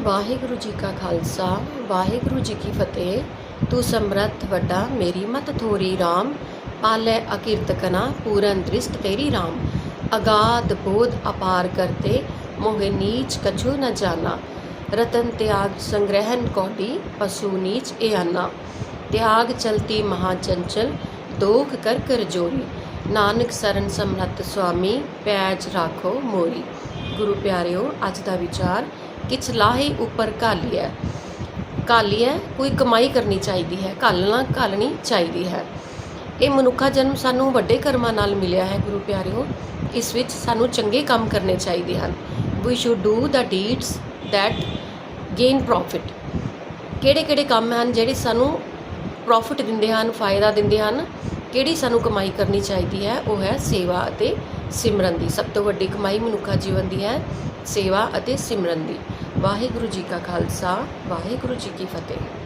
ਵਾਹਿਗੁਰੂ ਜੀ ਕਾ ਖਾਲਸਾ ਵਾਹਿਗੁਰੂ ਜੀ ਕੀ ਫਤਿਹ ਤੂੰ ਸਮਰੱਥ ਵੱਡਾ ਮੇਰੀ ਮਤ ਥੋਰੀ RAM ਪਾਲੇ ਅਕਿਰਤ ਕਨਾ ਪੂਰਨ ਦ੍ਰਿਸ਼ਟ ਤੇਰੀ RAM ਅਗਾਧ ਬੋਧ ਅਪਾਰ ਕਰਤੇ ਮੋਹਿ ਨੀਚ ਕਛੂ ਨ ਜਾਣਾ ਰਤਨ ਤਿਆਗ ਸੰਗ੍ਰਹਿਨ ਕੋਟੀ ਪਸ਼ੂ ਨੀਚ ਇਹ ਆਨਾ ਤਿਆਗ ਚਲਤੀ ਮਹਾ ਚੰਚਲ ਦੋਖ ਕਰ ਕਰ ਜੋਰੀ ਨਾਨਕ ਸਰਨ ਸਮਰੱਥ ਸੁਆਮੀ ਪੈਜ ਰਾਖੋ ਮੋਰੀ ਗੁਰੂ ਪਿਆਰਿਓ, ਅੱਜ ਦਾ ਵਿਚਾਰ ਕਿ ਲਾਹੇ ਉੱਪਰ ਘਾਲੀਐ। ਘਾਲੀਐ, ਕੋਈ ਕਮਾਈ ਕਰਨੀ ਚਾਹੀਦੀ ਹੈ ਘਾਲਣਾ ਘਾਲਣੀ ਚਾਹੀਦੀ ਹੈ। ਇਹ ਮਨੁੱਖਾ ਜਨਮ ਸਾਨੂੰ ਵੱਡੇ ਕਰਮਾਂ ਨਾਲ ਮਿਲਿਆ ਹੈ, ਗੁਰੂ ਪਿਆਰਿਓ। ਇਸ ਵਿੱਚ ਸਾਨੂੰ ਚੰਗੇ ਕੰਮ ਕਰਨੇ ਚਾਹੀਦੇ ਹਨ। We should do the deeds that gain profit. ਕਿਹੜੇ ਕਿਹੜੇ ਕੰਮ ਹਨ ਜਿਹੜੇ ਸਾਨੂੰ ਪ੍ਰੋਫਿਟ ਦਿੰਦੇ ਹਨ, ਫਾਇਦਾ ਦਿੰਦੇ ਹਨ? ਕਿਹੜੀ ਸਾਨੂੰ ਕਮਾਈ ਕਰਨੀ ਚਾਹੀਦੀ ਹੈ? ਉਹ ਹੈ ਸੇਵਾ ਅਤੇ ਸਿਮਰਨ ਦੀ। ਸਭ ਤੋਂ ਵੱਡੀ ਕਮਾਈ ਮਨੁੱਖਾ ਜੀਵਨ ਦੀ ਹੈ, ਸੇਵਾ ਅਤੇ ਸਿਮਰਨ ਦੀ। ਵਾਹਿਗੁਰੂ ਜੀ ਕਾ ਖਾਲਸਾ, ਵਾਹਿਗੁਰੂ ਜੀ ਕੀ ਫਤਿਹ।